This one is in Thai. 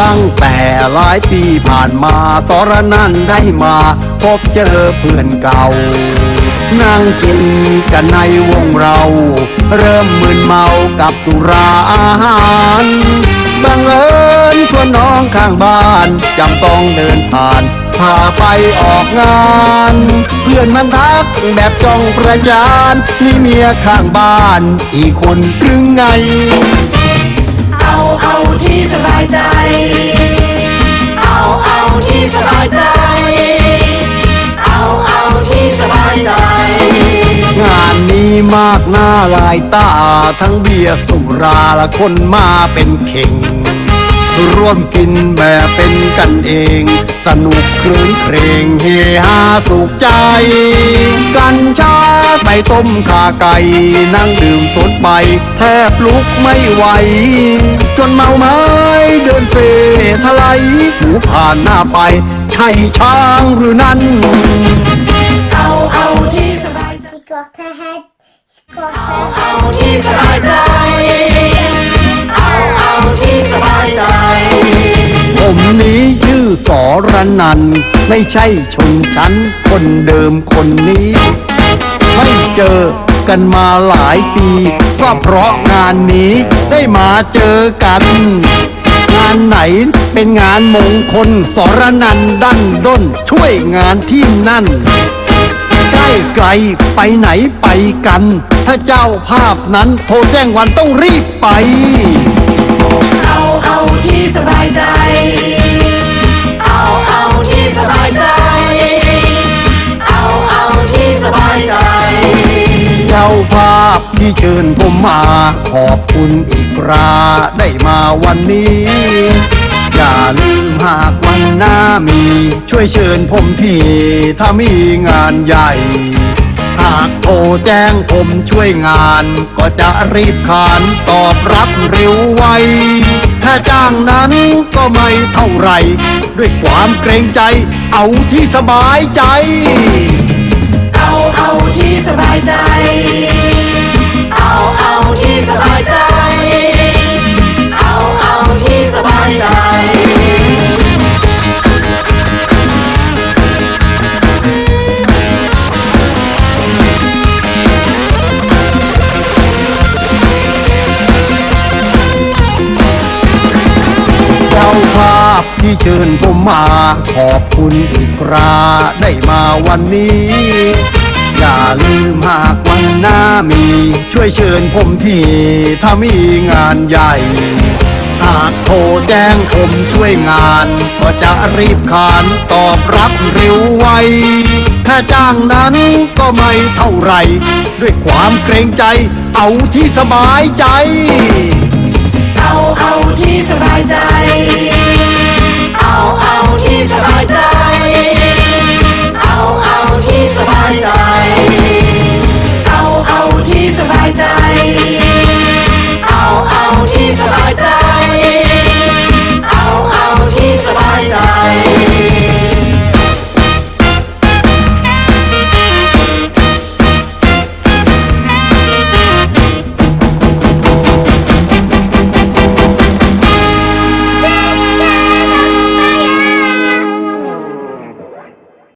ตั้งแต่หลายปีผ่านมาสรนันได้มาพบเจอเพื่อนเก่า นั่งกินกันในวงเรา เริ่มมึนเมากับสุราอาหารบังเอิญชวนน้องข้างบ้านจำต้องเดินผ่านพาไปออกงาน เพื่อนมันทักแบบจ้องประจานนี่เมียข้างบ้าน อีกคนหรือไง เอาที่สบายใจ เอาเอาที่สบายใจ เอาเอาที่สบายใจ งานนี้มากหน้าหลายตา ทั้งเบียร์สุราและคนมาเป็นเข่ง ร่วมกินแบบเป็นกันเอง สนุกครื้นเครงเฮฮาสุขใจ กันชาใส่ต้มขาไก่ นั่งดื่มสดไปแทบลุกไม่ไหว จนเมาไม้เดินเซทลายหูผ่านหน้าไป ใช่ช้างหรือนั้น เอาเอาที่สบายใจ Skaka head, เอา ผมนี้ชื่อสอรนัน ไม่ใช่ชนชั้น คนเดิมคนนี้ ไม่เจอกันมาหลายปี ก็เพราะงานนี้ได้มาเจอกัน งานไหนเป็นงานมงคล สรนันดันด้น ช่วยงานที่นั่นใกล้ไกลไปไหนไปกัน ถ้าเจ้าภาพนั้นโทรแจ้งวันต้องรีบไป เอาเอาที่สบายใจ เอาเอาที่สบายใจ เอาเอาที่สบายใจ เจ้าภาพที่เชิญผมมา ขอบคุณอีกคราได้มาวันนี้ อย่าลืมหากวันหน้ามี ช่วยเชิญผมทีถ้ามีงานใหญ่ หากโทรแจ้งผมช่วยงาน ก็จะรีบขานตอบรับเร็วไวถ้าจ้างนั้นก็ไม่เท่าไร ด้วยความเกรงใจเอาที่สบายใจ เอาเอาที่สบายใจ เอาเอาที่สบายใจ ที่เชิญผมมาขอบคุณอีกคราได้มาวันนี้ อย่าลืมหากวันหน้ามี ช่วยเชิญผมทีถ้ามีงานใหญ่ หากโทรแจ้งผมช่วยงาน ก็จะรีบขานตอบรับเร็วไวถ้าจ้างนั้นก็ไม่เท่าไหรด้วยความเกรงใจเอาที่สบายใจ เอาเอาที่สบายใจ เอา